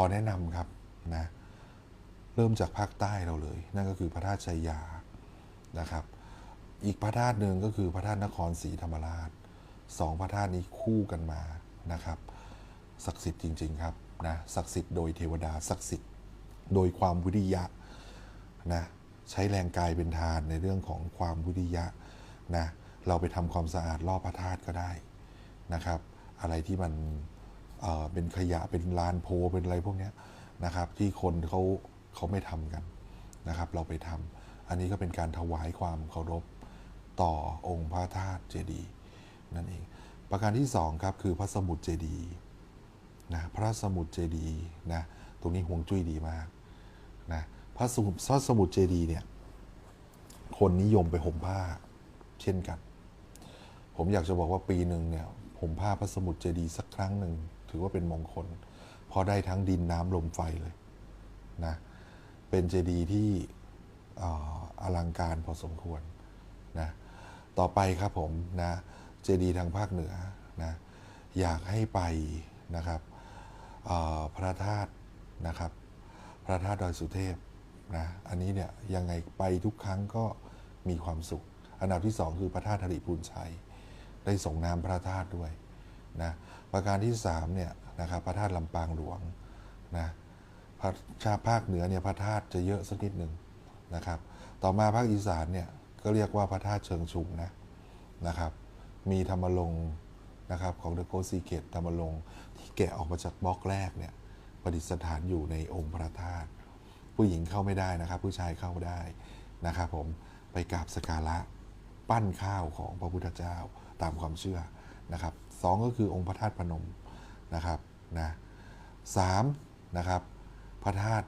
อแนะนำครับนะเริ่มจากภาคใต้เราเลย นั่นก็คือพระธาตุชัยยานะครับ อีกพระธาตุหนึ่งก็คือพระธาตุนครศรีธรรมราชสองพระธาตุนี้คู่กันมานะครับ ศักดิ์สิทธิ์จริง ๆ ครับนะศักดิ์สิทธิ์โดยเทวดาศักดิ์สิทธิ์โดยความวิริยะนะใช้แรงกายเป็นทานในเรื่องของความวิริยะนะเราไปทำความสะอาดรอบพระธาตุก็ได้นะครับ อะไรที่มัน เป็นขยะเป็นลานโพเป็นอะไรพวกนี้นะครับ ที่คนเขาเขาไม่ทำกันนะครับ เราไปทำอันนี้ก็เป็นการถวายความเคารพต่อองค์พระธาตุเจดีย์นั่นเอง ประการที่สองครับคือพระสมุดเจดีย์นะพระสมุดเจดีย์นะตรงนี้ห่วงจุ้ยดีมากนะพระสมุดพระสมุดเจดีย์เนี่ยคนนิยมไปห่มผ้าเช่นกัน ผมอยากจะบอกว่าปีหนึ่งเนี่ยห่มผ้าพระสมุดเจดีย์สักครั้งหนึ่ง ถือว่าเป็นมงคล พอได้ทั้งดินน้ำลมไฟเลยนะเป็นเจดีย์ที่ออลังการพอสมควรนะต่อไปครับผมนะเจดีย์ทางภาคเหนือนะอยากให้ไปนะครับพระธาตุนะครับพระธาตุดอยสุเทพนะอันนี้เนี่ยยังไงไปทุกครั้งก็มีความสุข อันดับที่สองคือพระธาตุธริพูนชัย ได้ส่งน้ำพระธาตุด้วย นะประการที่สามเนี่ยนะครับพระธาตุลำปางหลวงนะพระชาภาคเหนือเนี่ยพระธาตุจะเยอะสักนิดหนึ่งนะครับ ต่อมาภาคอีสานเนี่ยก็เรียกว่าพระธาตุเชิงชุมนะนะครับ มีธรรมลงนะครับของเดอะโกซีเกตธรรมลงที่แกะออกมาจากบล็อกแรกเนี่ยประดิษฐานอยู่ในองค์พระธาตุผู้หญิงเข้าไม่ได้นะครับ ผู้ชายเข้าได้นะครับ ผมไปกราบสการะปั้นข้าวของพระพุทธเจ้าตามความเชื่อนะครับ สองก็คือองค์พระธาตุพนมนะครับนะสามนะครับพระธาตุ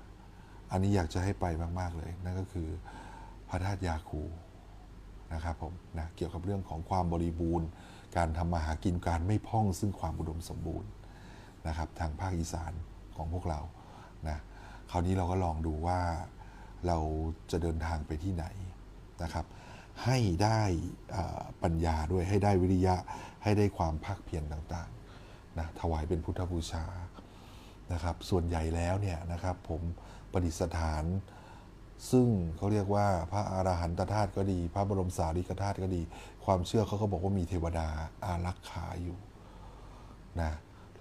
อันนี้อยากจะให้ไปมาก ๆ เลย นั่นก็คือพระธาตุยาคูนะครับผมนะเกี่ยวกับเรื่องของความบริบูรณ์ การทำมาหากินการไม่พ่องซึ่งความอุดมสมบูรณ์นะครับ ทางภาคอีสานของพวกเรานะคราวนี้เราก็ลองดูว่าเราจะเดินทางไปที่ไหนนะครับ ให้ได้ปัญญาด้วยให้ได้วิริยะ ให้ได้ความภาคเพียรต่างๆนะถวายเป็นพุทธบูชานะครับ ส่วนใหญ่แล้วเนี่ยนะครับผมประดิษฐาน ซึ่งเขาเรียกว่าพระอรหันตธาตุก็ดี พระบรมสารีริกธาตุก็ดี ความเชื่อเขาก็บอกว่ามีเทวดาอารักขาอยู่นะ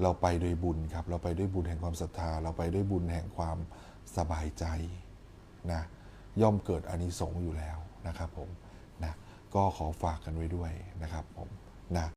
เราไปด้วยบุญครับ เราไปด้วยบุญแห่งความศรัทธา เราไปด้วยบุญแห่งความสบายใจนะย่อมเกิดอานิสงส์อยู่แล้วนะครับผม นะก็ขอฝากกันไว้ด้วยนะครับผมนะ